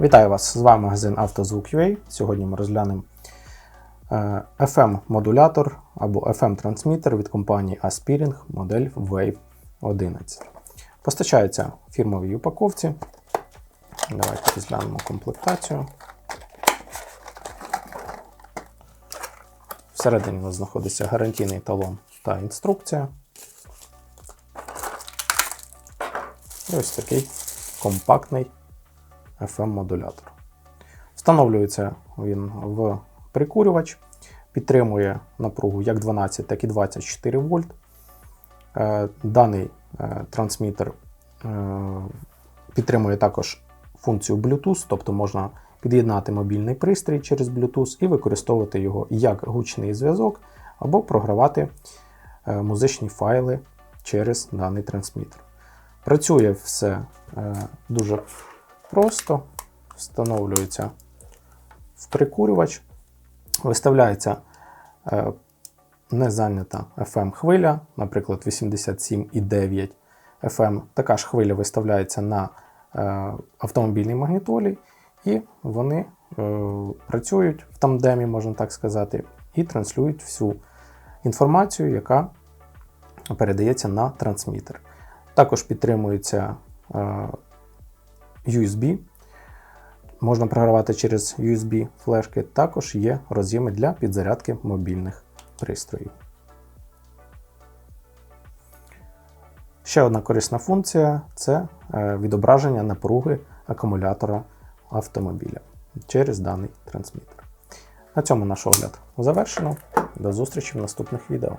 Вітаю вас! З вами магазин «Автозвук.UA». Сьогодні ми розглянемо е, FM-модулятор або FM-трансмітер від компанії Aspiring модель Wave 11. Постачається в фірмовій упаковці. Давайте розглянемо комплектацію. Всередині у нас знаходиться гарантійний талон та інструкція. І ось такий компактний FM-модулятор. Встановлюється він в прикурювач, підтримує напругу як 12, так і 24 вольт. Е, Даний е, трансмітер е, підтримує також функцію Bluetooth, тобто можна під'єднати мобільний пристрій через Bluetooth і використовувати його як гучний зв'язок, або програвати музичні файли через даний трансмітер. Працює все дуже просто, встановлюється в прикурювач, виставляється е, незайнята FM хвиля, наприклад, 87,9 FM. Така ж хвиля виставляється на е, автомобільній магнітолі, і вони е, працюють в тандемі, можна так сказати, і транслюють всю інформацію, яка передається на трансмітер. Також підтримується USB. Можна програвати через USB флешки. Також є роз'єми для підзарядки мобільних пристроїв. Ще одна корисна функція це е, відображення напруги акумулятора автомобіля через даний трансмітер. На цьому наш огляд завершено. До зустрічі в наступних відео.